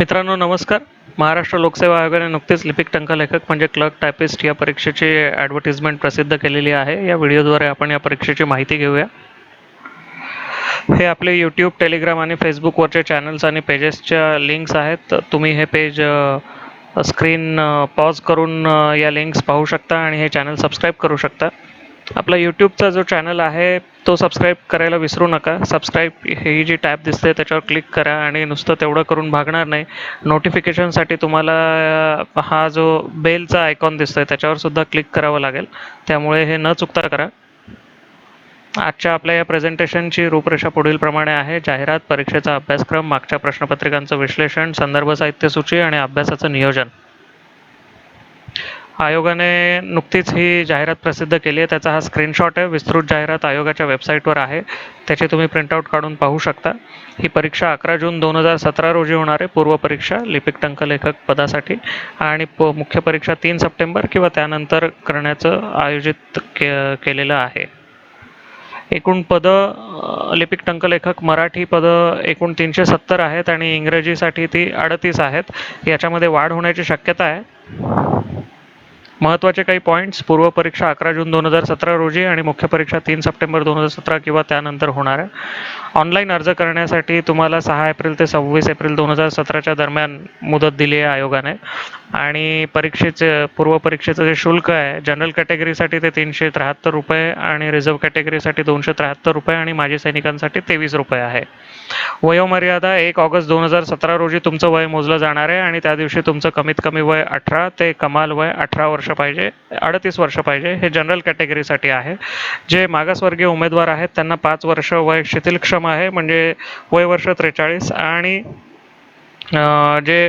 मित्रांनो नमस्कार. महाराष्ट्र लोकसेवा आयोगाने नुकतेच लिपिक टंकलेखक म्हणजे क्लर्क टायपिस्ट या परीक्षेची ॲडव्हर्टिजमेंट प्रसिद्ध केलेली आहे. या व्हिडिओद्वारे आपण या परीक्षेची माहिती घेऊया. हे आपले यूट्यूब टेलिग्राम आणि फेसबुकवरचे चॅनल्स आणि पेजेसच्या लिंक्स आहेत. तुम्ही हे पेज स्क्रीन पॉज करून या लिंक्स पाहू शकता आणि हे चॅनल सबस्क्राईब करू शकता. आपला यूट्यूबचा जो चॅनल आहे तो सबस्क्राईब करायला विसरू नका. सबस्क्राईब ही जी टॅब दिसते त्याच्यावर क्लिक करा आणि नुसतं तेवढं करून भागणार नाही. नोटिफिकेशनसाठी तुम्हाला हा जो बेलचा आयकॉन दिसतोय आहे त्याच्यावरसुद्धा क्लिक करावं लागेल. त्यामुळे हे न चुकता करा. आजच्या आपल्या या प्रेझेंटेशनची रूपरेषा पुढील प्रमाणे आहे. जाहिरात परीक्षेचा अभ्यासक्रम मागच्या प्रश्नपत्रिकांचं विश्लेषण संदर्भ साहित्य सूची आणि अभ्यासाचं नियोजन. आयोगाने नुकतीच ही जाहिरात प्रसिद्ध केली आहे. त्याचा हा स्क्रीनशॉट आहे. विस्तृत जाहिरात आयोगाच्या वेबसाईटवर आहे. त्याची तुम्ही प्रिंटआउट काढून पाहू शकता. ही परीक्षा अकरा जून दोन हजार सतरा रोजी होणार आहे. पूर्व परीक्षा लिपिक टंकलेखक पदासाठी. आणि प मुख्य परीक्षा तीन सप्टेंबर किंवा त्यानंतर करण्याचं आयोजित के केलेलं आहे. एकूण पदं लिपिक लिपिक टंकलेखक मराठी पदं एकूण तीनशे सत्तर आहेत आणि इंग्रजीसाठी ती अडतीस आहेत. याच्यामध्ये वाढ होण्याची शक्यता आहे. महत्त्वाचे काही पॉईंट्स पूर्व परीक्षा अकरा जून दोन हजार सतरा रोजी आणि मुख्य परीक्षा तीन सप्टेंबर दोन हजार सतरा किंवा त्यानंतर होणार आहे. ऑनलाईन अर्ज करण्यासाठी तुम्हाला सहा एप्रिल ते सव्वीस एप्रिल दोन हजार सतराच्या दरम्यान मुदत दिली आहे आयोगाने. आणि परीक्षेचे पूर्व परीक्षेचं जे शुल्क आहे जनरल कॅटेगरीसाठी ते तीनशे त्र्याहत्तर रुपये आणि रिझर्व्ह कॅटेगरीसाठी दोनशे त्र्याहत्तर रुपये आणि माजी सैनिकांसाठी तेवीस रुपये आहे. वयोमर्यादा एक ऑगस्ट दोन हजार सतरा रोजी तुमचं वय मोजलं जाणार आहे आणि त्या दिवशी तुमचं कमीत कमी वय अठरा ते कमाल वय अठरा वर्ष पाहिजे अडतीस वर्ष पाहिजे हे जनरल कॅटेगरीसाठी आहे. जे मागासवर्गीय उमेदवार आहेत त्यांना पाच वर्ष वय शिथिलक्षम आहे म्हणजे वय वर्ष त्रेचाळीस. आणि जे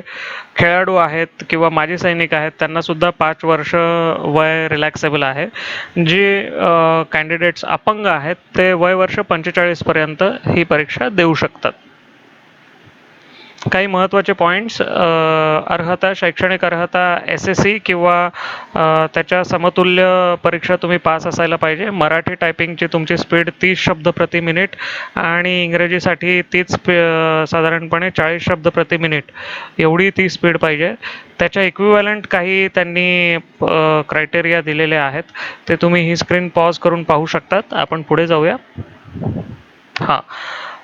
खेळाडू आहेत किंवा माजी सैनिक आहेत त्यांना सुद्धा पाच वर्ष वय रिलॅक्सेबल आहे. जे कॅन्डिडेट्स अपंग आहेत ते वय वर्ष पंचेचाळीसपर्यंत ही परीक्षा देऊ शकतात. काही महत्त्वाचे पॉईंट्स अर्हता शैक्षणिक अर्हता एस एस सी किंवा त्याच्या समतुल्य परीक्षा तुम्ही पास असायला पाहिजे. मराठी टायपिंगची तुमची स्पीड तीस शब्द प्रति मिनिट आणि इंग्रजीसाठी तीच स्पी साधारणपणे चाळीस शब्द प्रति मिनिट एवढी ती स्पीड पाहिजे. त्याच्या इक्विवॅलंट काही त्यांनी क्रायटेरिया दिलेले आहेत. ते तुम्ही ही स्क्रीन पॉज करून पाहू शकतात. आपण पुढे जाऊया. हां.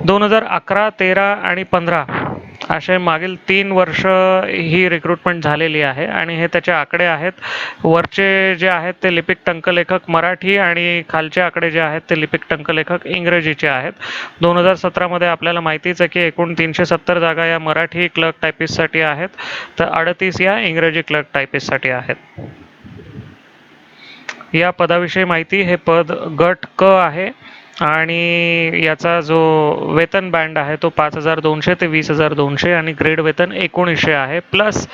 दोन हजार अकरा तेरा आणि पंधरा. असे मागील तीन वर्ष ही रिक्रुटमेंट झालेली आहे आणि हे त्याचे आकडे आहेत. वरचे जे आहेत ते लिपिक टंकलेखक मराठी आणि खालचे आकडे जे आहेत ते लिपिक टंकलेखक इंग्रजीचे आहेत. दोन हजार सतरामध्ये आपल्याला माहितीच आहे की एकूण तीनशे सत्तर जागा या मराठी क्लर्क टायपिस्टसाठी आहेत. तर अडतीस या इंग्रजी क्लर्क टायपिस्टसाठी आहेत. या पदाविषयी माहिती हे पद गट क आहे. आणि याचा जो वेतन बँड आहे तो पाच हजार दोनशे ते वीस हजार दोनशे आणि ग्रेड वेतन एकोणीसशे आहे. प्लस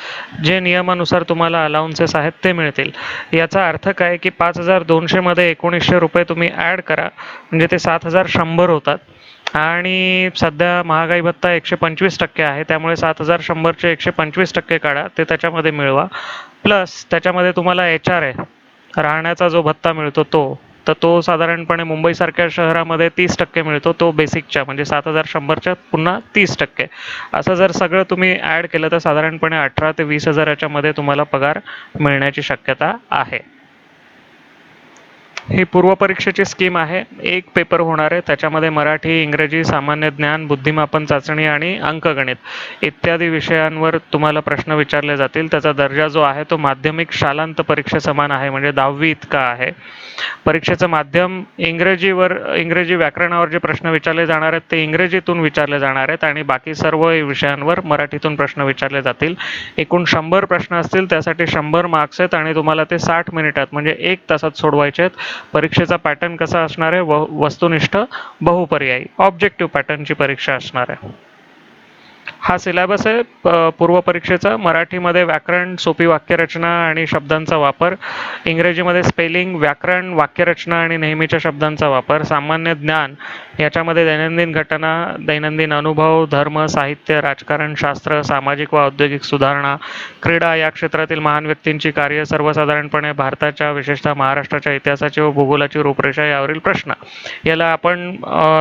जे नियमानुसार तुम्हाला अलाउन्सेस आहेत ते मिळतील. याचा अर्थ काय की पाच हजार दोनशेमध्ये एकोणीसशे रुपये तुम्ही ॲड करा. म्हणजे ते सात हजार शंभर होतात. आणि सध्या महागाई भत्ता एकशे पंचवीस टक्के आहे. त्यामुळे सात हजार शंभरचे एकशे पंचवीस टक्के काढा. ते त्याच्यामध्ये मिळवा. प्लस त्याच्यामध्ये तुम्हाला एच आर आहे. राहण्याचा जो भत्ता मिळतो तो. तर तो साधारणपणे मुंबईसारख्या शहरामध्ये तीस टक्के मिळतो. तो बेसिकच्या म्हणजे सात हजार शंभरच्या पुन्हा तीस टक्के. असं जर सगळं तुम्ही ॲड केलं तर साधारणपणे अठरा ते वीस हजाराच्यामध्ये तुम्हाला पगार मिळण्याची शक्यता आहे. ही पूर्व परीक्षेची स्कीम आहे. एक पेपर होणार आहे. त्याच्यामध्ये मराठी इंग्रजी सामान्य ज्ञान बुद्धिमापन चाचणी आणि अंकगणित इत्यादी विषयांवर तुम्हाला प्रश्न विचारले जातील. त्याचा दर्जा जो आहे तो माध्यमिक शालांत परीक्षे समान आहे. म्हणजे दहावी इतका आहे. परीक्षेचं माध्यम इंग्रजीवर इंग्रजी व्याकरणावर जे प्रश्न विचारले जाणार आहेत ते इंग्रजीतून विचारले जाणार आहेत आणि बाकी सर्व विषयांवर मराठीतून प्रश्न विचारले जातील. एकूण शंभर प्रश्न असतील त्यासाठी शंभर मार्क्स आहेत आणि तुम्हाला ते साठ मिनिटात म्हणजे एक तासात सोडवायचे आहेत. परीक्षेचा पॅटर्न कसा असणार आहे? व वस्तुनिष्ठ बहुपर्यायी. ऑब्जेक्टिव्ह पॅटर्नची परीक्षा असणार आहे. हा सिलॅबस आहे पूर्व परीक्षेचा. मराठीमध्ये व्याकरण सोपी वाक्यरचना आणि शब्दांचा वापर. इंग्रजीमध्ये स्पेलिंग व्याकरण वाक्यरचना आणि नेहमीच्या शब्दांचा वापर. सामान्य ज्ञान याच्यामध्ये दैनंदिन घटना दैनंदिन अनुभव धर्म साहित्य राजकारण शास्त्र सामाजिक व औद्योगिक सुधारणा क्रीडा या क्षेत्रातील महान व्यक्तींची कार्य सर्वसाधारणपणे भारताच्या विशेषतः महाराष्ट्राच्या इतिहासाची व भूगोलाची रूपरेषा यावरील प्रश्न. याला आपण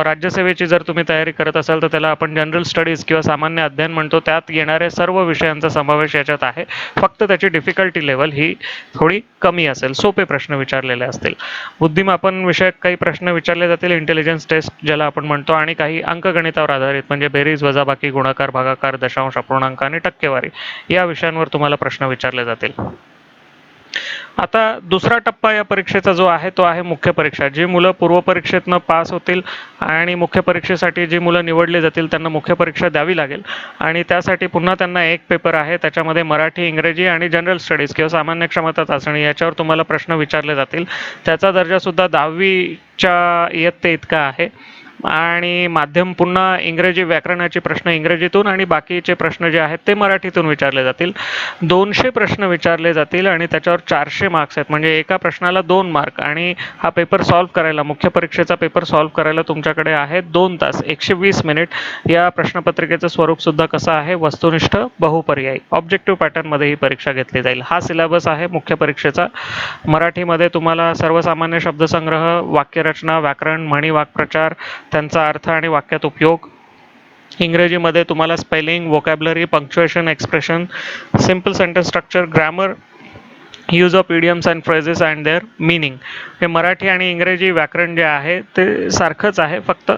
राज्यसेवेची जर तुम्ही तयारी करत असाल तर त्याला आपण जनरल स्टडीज किंवा सामान्य अध्ययन म्हणतो त्यात येणाऱ्या सर्व विषयांचा समावेश याच्यात आहे. फक्त त्याची डिफिकल्टी लेवल ही थोडी कमी असेल सोपे प्रश्न विचारलेले असतील. बुद्धिमापन विषयक काही प्रश्न विचारले जातील इंटेलिजन्स टेस्ट ज्याला आपण म्हणतो आणि काही अंकगणितावर आधारित म्हणजे बेरीज वजाबाकी गुणाकार भागाकार दशांश अपूर्णांक आणि टक्केवारी या विषयांवर तुम्हाला प्रश्न विचारले जातील. आता दुसरा टप्पा या परीक्षेचा जो आहे तो आहे मुख्य परीक्षा. जी मुलं पूर्व परीक्षेतनं पास होतील आणि मुख्य परीक्षेसाठी जी मुलं निवडली जातील त्यांना मुख्य परीक्षा द्यावी लागेल. आणि त्यासाठी पुन्हा त्यांना एक पेपर आहे त्याच्यामध्ये मराठी इंग्रजी आणि जनरल स्टडीज किंवा सामान्य क्षमता चाचणी याच्यावर तुम्हाला प्रश्न विचारले जातील. त्याचा दर्जासुद्धा दहावीच्या इयत्ते इतका आहे. आणि माध्यम पुन्हा इंग्रजी व्याकरणाचे प्रश्न इंग्रजीतून आणि बाकीचे प्रश्न जे आहेत ते मराठीतून विचारले जातील. दोनशे प्रश्न विचारले जातील आणि त्याच्यावर चारशे मार्क्स आहेत. म्हणजे एका प्रश्नाला दोन मार्क आणि हा पेपर सॉल्व्ह करायला मुख्य परीक्षेचा पेपर सॉल्व्ह करायला तुमच्याकडे आहेत दोन तास एकशे वीस मिनिट या प्रश्नपत्रिकेचं स्वरूपसुद्धा कसं आहे? वस्तुनिष्ठ बहुपर्यायी. ऑब्जेक्टिव्ह पॅटर्नमध्ये ही परीक्षा घेतली जाईल. हा सिलेबस आहे मुख्य परीक्षेचा. मराठीमध्ये तुम्हाला सर्वसामान्य शब्दसंग्रह वाक्यरचना व्याकरण म्हणी वाक्प्रचार त्यांचा अर्थ आणि वाक्यात उपयोग. इंग्रजीमध्ये तुम्हाला spelling vocabulary punctuation expression simple sentence structure grammar use of idioms and phrases and their meaning हे मराठी आणि इंग्रजी व्याकरण जे आहे ते सारखंच आहे. फक्त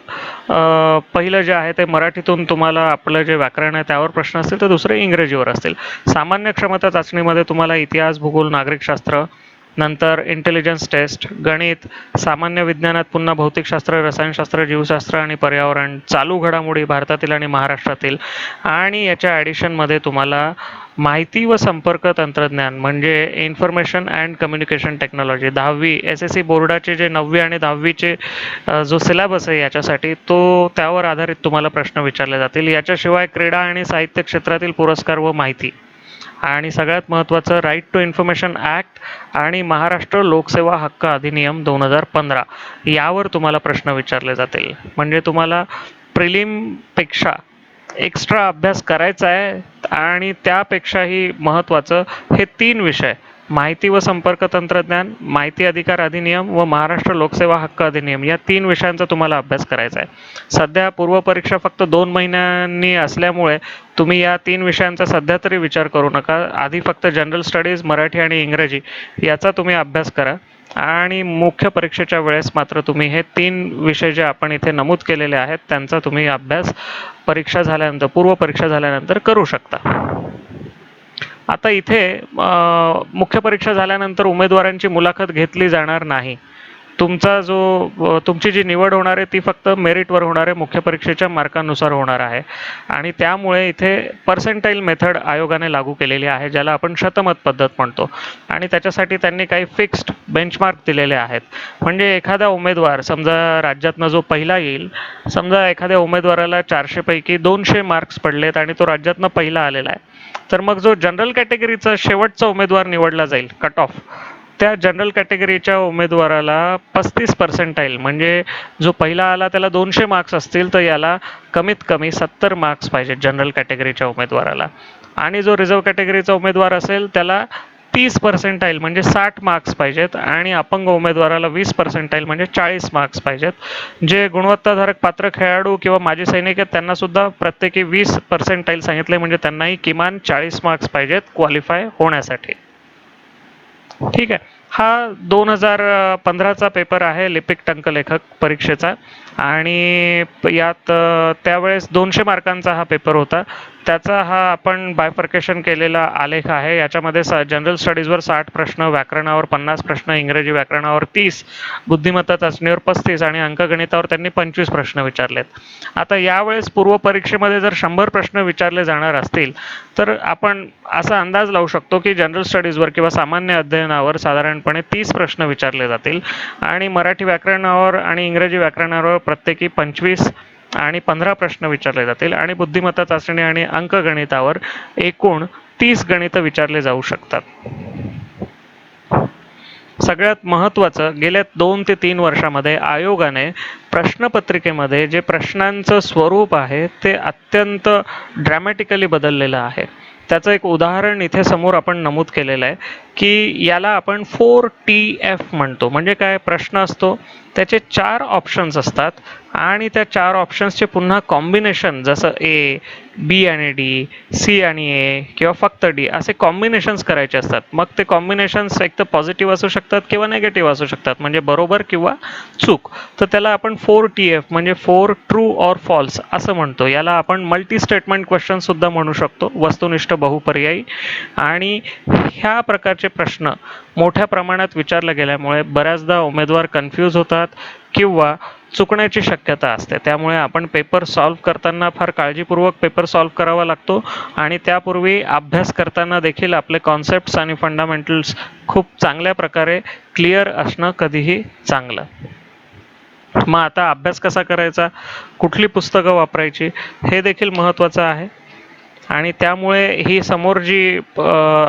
पहिलं जे आहे ते मराठीतून तुम्हाला आपलं जे व्याकरण आहे त्यावर प्रश्न असतील तर दुसरे इंग्रजीवर असतील. सामान्य क्षमता चाचणीमध्ये तुम्हाला इतिहास भूगोल नागरिकशास्त्र नंतर इंटेलिजन्स टेस्ट गणित सामान्य विज्ञानात पुन्हा भौतिकशास्त्र रसायनशास्त्र जीवशास्त्र आणि पर्यावरण चालू घडामोडी भारतातील आणि महाराष्ट्रातील. आणि याच्या ॲडिशनमध्ये तुम्हाला माहिती व संपर्क तंत्रज्ञान म्हणजे इन्फॉर्मेशन अँड कम्युनिकेशन टेक्नॉलॉजी दहावी एस एस सी बोर्डाचे जे नववी आणि दहावीचे जो सिलेबस आहे याच्यासाठी तो त्यावर आधारित तुम्हाला प्रश्न विचारले जातील. याच्याशिवाय क्रीडा आणि साहित्य क्षेत्रातील पुरस्कार व माहिती आणि सगळ्यात महत्त्वाचं राईट टू इन्फॉर्मेशन ॲक्ट आणि महाराष्ट्र लोकसेवा हक्क अधिनियम दोन हजार पंधरा यावर तुम्हाला प्रश्न विचारले जातील. म्हणजे तुम्हाला प्रिलिमपेक्षा एक्स्ट्रा अभ्यास करायचा आहे आणि त्यापेक्षाही महत्त्वाचं हे तीन विषय माहिती व संपर्क तंत्रज्ञान माहिती अधिकार अधिनियम व महाराष्ट्र लोकसेवा हक्क अधिनियम या तीन विषयांचा तुम्हाला अभ्यास करायचा आहे. सध्या पूर्वपरीक्षा फक्त दोन महिन्यांनी असल्यामुळे तुम्ही या तीन विषयांचा सध्या तरी विचार करू नका. आधी फक्त जनरल स्टडीज मराठी आणि इंग्रजी याचा तुम्ही अभ्यास करा. आणि मुख्य परीक्षेच्या वेळेस मात्र तुम्ही हे तीन विषय जे आपण इथे नमूद केलेले आहेत त्यांचा तुम्ही अभ्यास परीक्षा झाल्यानंतर पूर्व परीक्षा झाल्यानंतर करू शकता. आता इथे मुख्य परीक्षा झाल्यानंतर उमेदवारांची मुलाखत घेतली जाणार नाही. तुमचा जो तुमची जी निवड होणार आहे ती फक्त मेरिटवर होणार आहे मुख्य परीक्षेच्या मार्कानुसार होणार आहे. आणि त्यामुळे इथे पर्सेंटाईल मेथड आयोगाने लागू केलेली आहे ज्याला आपण शतमत पद्धत म्हणतो. आणि त्याच्यासाठी त्यांनी काही फिक्स्ड बेंचमार्क दिलेले आहेत. म्हणजे एखादा उमेदवार समजा राज्यातनं जो पहिला येईल समजा एखाद्या उमेदवाराला चारशेपैकी दोनशे मार्क्स पडलेत आणि तो राज्यातनं पहिला आलेला आहे तर मग जो जनरल कॅटेगरीचा शेवटचा उमेदवार निवडला जाईल कट ऑफ त्या जनरल कॅटेगरीच्या उमेदवाराला पस्तीस पर्सेंटाईल म्हणजे जो पहिला आला त्याला दोनशे मार्क्स असतील तर याला कमीत कमी सत्तर मार्क्स पाहिजेत जनरल कॅटेगरीच्या उमेदवाराला. आणि जो रिझर्व कॅटेगरीचा उमेदवार असेल त्याला तीस पर्सेंटाईल म्हणजे साठ मार्क्स पाहिजेत आणि अपंग उमेदवाराला वीस पर्सेंटाईल म्हणजे चाळीस मार्क्स पाहिजेत. जे गुणवत्ताधारक पात्र खेळाडू किंवा माजी सैनिक आहेत त्यांना सुद्धा प्रत्येकी वीस पर्सेंटाईल सांगितले म्हणजे त्यांनाही किमान चाळीस मार्क्स पाहिजेत क्वालिफाय होण्यासाठी. ठीक आहे. हा दोन हजार पंधराचा पेपर आहे लिपिक टंकलेखक परीक्षेचा. आणि यात त्यावेळेस दोनशे मार्कांचा हा पेपर होता. त्याचा हा आपण बायफर्केशन केलेला आलेख आहे. याच्यामध्ये स जनरल स्टडीजवर साठ प्रश्न व्याकरणावर पन्नास प्रश्न इंग्रजी व्याकरणावर तीस बुद्धिमत्ता चाचणीवर पस्तीस आणि अंकगणितावर त्यांनी पंचवीस प्रश्न विचारलेत. आता यावेळेस पूर्व परीक्षेमध्ये जर शंभर प्रश्न विचारले जाणार असतील तर आपण असा अंदाज लावू शकतो की जनरल स्टडीजवर किंवा सामान्य अध्ययनावर साधारणपणे तीस प्रश्न विचारले जातील. आणि मराठी व्याकरणावर आणि इंग्रजी व्याकरणावर प्रत्येकी पंचवीस आणि पंधरा प्रश्न विचारले जातील आणि बुद्धिमत्ता चाचणी आणि अंकगणितावर एकूण तीस गणितं विचारले जाऊ शकतात. सगळ्यात महत्त्वाचं गेल्या दोन ते तीन वर्षामध्ये आयोगाने प्रश्नपत्रिकेमध्ये जे प्रश्नांचं स्वरूप आहे ते अत्यंत ड्रॅमॅटिकली बदललेलं आहे. त्याचं एक उदाहरण इथे समोर आपण नमूद केलेलं आहे की याला आपण फोर टी एफ म्हणतो. म्हणजे काय? प्रश्न असतो. त्याचे चार ऑप्शन्स असतात. आणि त्या चार ऑप्शन्सचे पुन्हा कॉम्बिनेशन जसं ए बी आणि डी सी आणि ए किंवा फक्त डी असे कॉम्बिनेशन्स करायचे असतात. मग ते कॉम्बिनेशन्स एक तर पॉझिटिव्ह असू शकतात किंवा नेगेटिव्ह असू शकतात. म्हणजे बरोबर किंवा चूक. तर त्याला आपण फोर टी एफ म्हणजे फोर ट्रू ऑर फॉल्स असं म्हणतो. याला आपण मल्टी स्टेटमेंट क्वेश्चनसुद्धा म्हणू शकतो. वस्तुनिष्ठ बहुपर्यायी. आणि ह्या प्रकारचे प्रश्न मोठ्या प्रमाणात विचारले गेल्यामुळे बऱ्याचदा उमेदवार कन्फ्यूज होतात. किंवा चुकण्याची शक्यता असते. त्यामुळे आपण पेपर सॉल्व करताना फार काळजीपूर्वक पेपर सॉल्व करावा लागतो आणि त्यापूर्वी अभ्यास करताना देखील आपले कॉन्सेप्ट्स आणि फंडामेंटल्स खूप चांगल्या प्रकारे क्लिअर असणं कधीही चांगलं. मग आता अभ्यास कसा करायचा? कुठली पुस्तकं वापरायची? हे देखील महत्त्वाचं आहे. आणि त्यामुळे ही समोर जी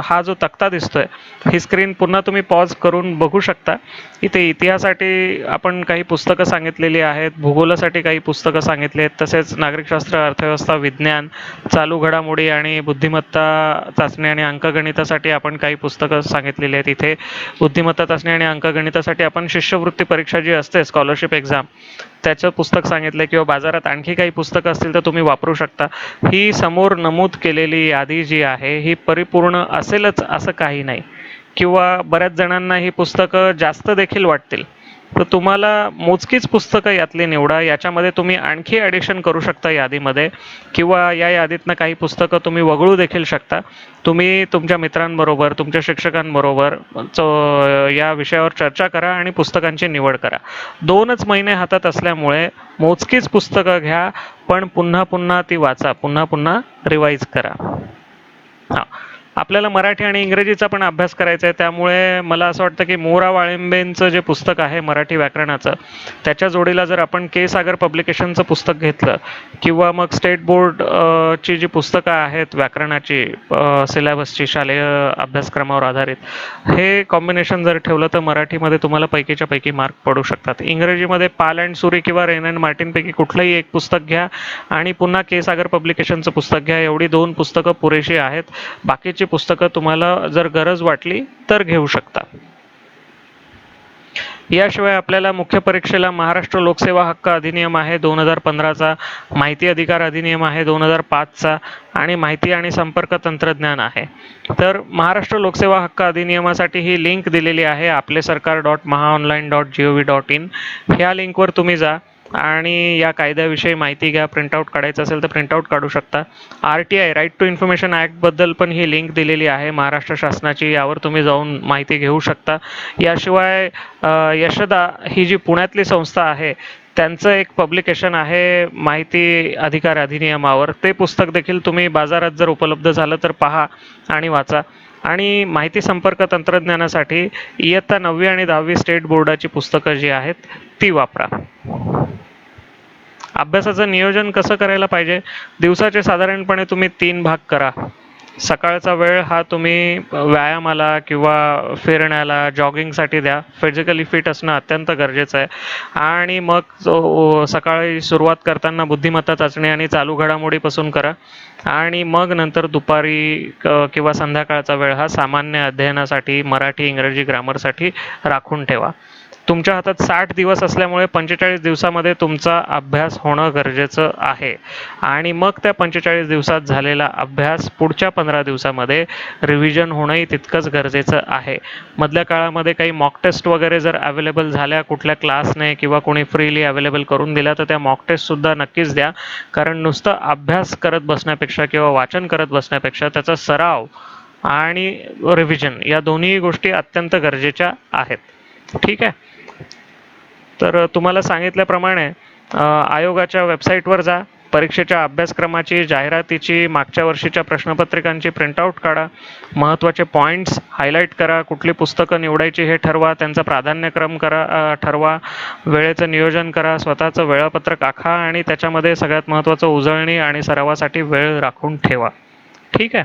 हा जो तक्ता दिसतोय ही स्क्रीन पुन्हा तुम्ही पॉज करून बघू शकता. इथे इतिहासासाठी आपण काही पुस्तकं सांगितलेली आहेत भूगोलासाठी काही पुस्तकं सांगितली आहेत तसेच नागरिकशास्त्र अर्थव्यवस्था विज्ञान चालू घडामोडी आणि बुद्धिमत्ता चाचणी आणि अंकगणितासाठी आपण काही पुस्तकं सांगितलेली आहेत. इथे बुद्धिमत्ता चाचणी आणि अंकगणितासाठी आपण शिष्यवृत्ती परीक्षा जी असते स्कॉलरशिप एक्झाम त्याचं पुस्तक सांगितलं किंवा बाजारात आणखी काही पुस्तकं असतील तर तुम्ही वापरू शकता. ही समोर नमूद केलेली यादी जी आहे ही परिपूर्ण असेलच असं काही नाही. किंवा बऱ्याच जणांना ही पुस्तकं जास्त देखील वाटतील. तर तुम्हाला मोजकीच पुस्तकं यातली निवडा. याच्यामध्ये तुम्ही आणखी ॲडिशन करू शकता यादीमध्ये. किंवा या यादीतनं काही पुस्तकं तुम्ही वगळू देखील शकता. तुम्ही तुमच्या मित्रांबरोबर तुमच्या शिक्षकांबरोबर या विषयावर चर्चा करा आणि पुस्तकांची निवड करा. दोनच महिने हातात असल्यामुळे मोजकीच पुस्तकं घ्या पण पुन्हा पुन्हा ती वाचा पुन्हा पुन्हा रिवाईज करा. हां. आपल्याला मराठी आणि इंग्रजीचा पण अभ्यास करायचा आहे. त्यामुळे मला असं वाटतं की मोरा वाळिंबेंचं जे पुस्तक आहे मराठी व्याकरणाचं त्याच्या जोडीला जर आपण के सागर पब्लिकेशनचं पुस्तक घेतलं किंवा मग स्टेट बोर्ड ची जी पुस्तकं आहेत व्याकरणाची सिलेबसची शालेय अभ्यासक्रमावर आधारित हे कॉम्बिनेशन जर ठेवलं तर मराठीमध्ये तुम्हाला पैकीच्या पैकी मार्क पडू शकतात. इंग्रजीमध्ये पाल अँड सुरी किंवा रेन अँड मार्टिनपैकी कुठलंही एक पुस्तक घ्या आणि पुन्हा के सागर पब्लिकेशनचं पुस्तक घ्या. एवढी दोन पुस्तकं पुरेशी आहेत. बाकीची पुस्तकं तुम्हाला जर गरज वाटली तर घेऊ शकता. याशिवाय आपल्याला मुख्य परीक्षेला महाराष्ट्र लोकसेवा हक्क अधिनियम आहे दोन हजार पंधराचा माहिती अधिकार अधिनियम आहे दोन हजार पाचचा आणि माहिती आणि संपर्क तंत्रज्ञान आहे. तर महाराष्ट्र लोकसेवा हक्क अधिनियमासाठी ही लिंक दिलेली आहे Aaple Sarkar dot Mahaonline dot G O V dot in. ह्या लिंकवर तुम्ही जा आणि या कायद्याविषयी माहिती घ्या. प्रिंटआउट काढायचं असेल तर प्रिंटआउट काढू शकता. R T I right to information ॲक्टबद्दल पण ही लिंक दिलेली आहे. महाराष्ट्र शासनाची यावर तुम्ही जाऊन माहिती घेऊ शकता. याशिवाय यशदा ही जी पुण्यातली संस्था आहे त्यांचं एक पब्लिकेशन आहे माहिती अधिकार अधिनियमावर. ते पुस्तक देखील तुम्ही बाजारात जर उपलब्ध झालं तर पहा आणि वाचा. आणि माहिती संपर्क तंत्रज्ञानासाठी इयत्ता नववी आणि दहावी स्टेट बोर्डाची पुस्तकं जी आहेत ती वापरा. अभ्यासाचं नियोजन कसं करायला पाहिजे? दिवसाचे साधारणपणे तुम्ही तीन भाग करा. सकाळचा वेळ हा तुम्ही व्यायामाला किंवा फिरण्याला जॉगिंगसाठी द्या. फिजिकली फिट असणं अत्यंत गरजेचं आहे. आणि मग जो सकाळी सुरुवात करताना बुद्धिमत्ता चाचणी आणि चालू घडामोडीपासून करा. आणि मग नंतर दुपारी किंवा संध्याकाळचा वेळ हा सामान्य अध्ययनासाठी मराठी इंग्रजी ग्रामरसाठी राखून ठेवा. तुमच्या हातात साठ दिवस असल्यामुळे पंचेचाळीस दिवसामध्ये तुमचा अभ्यास होणं गरजेचं आहे. आणि मग त्या पंचेचाळीस दिवसात झालेला अभ्यास पुढच्या पंधरा दिवसामध्ये रिव्हिजन होणंही तितकंच गरजेचं आहे. मधल्या काळामध्ये काही मॉक टेस्ट वगैरे जर अवेलेबल झाल्या कुठल्या क्लासने किंवा कोणी फ्रीली अवेलेबल करून दिल्या तर त्या मॉक टेस्टसुद्धा नक्कीच द्या. कारण नुसतं अभ्यास करत बसण्यापेक्षा किंवा वाचन करत बसण्यापेक्षा त्याचा सराव आणि रिव्हिजन या दोन्ही गोष्टी अत्यंत गरजेच्या आहेत. ठीक आहे? तर तुम्हाला सांगितल्याप्रमाणे आयोगाच्या वेबसाईटवर जा परीक्षेच्या अभ्यासक्रमाची जाहिरातीची मागच्या वर्षीच्या प्रश्नपत्रिकांची प्रिंटआउट काढा महत्त्वाचे पॉईंट्स हायलाईट करा कुठली पुस्तकं निवडायची हे ठरवा त्यांचा प्राधान्यक्रम करा ठरवा वेळेचं नियोजन करा स्वतःचं वेळापत्रक आखा आणि त्याच्यामध्ये सगळ्यात महत्त्वाचं उजळणी आणि सरावासाठी वेळ राखून ठेवा. ठीक आहे?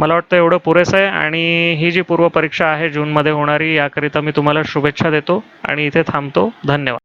मला वाटतं एवढं पुरेसं आहे आणि ही जी पूर्वपरीक्षा आहे जूनमध्ये होणारी याकरिता मी तुम्हाला शुभेच्छा देतो आणि इथे थांबतो. धन्यवाद.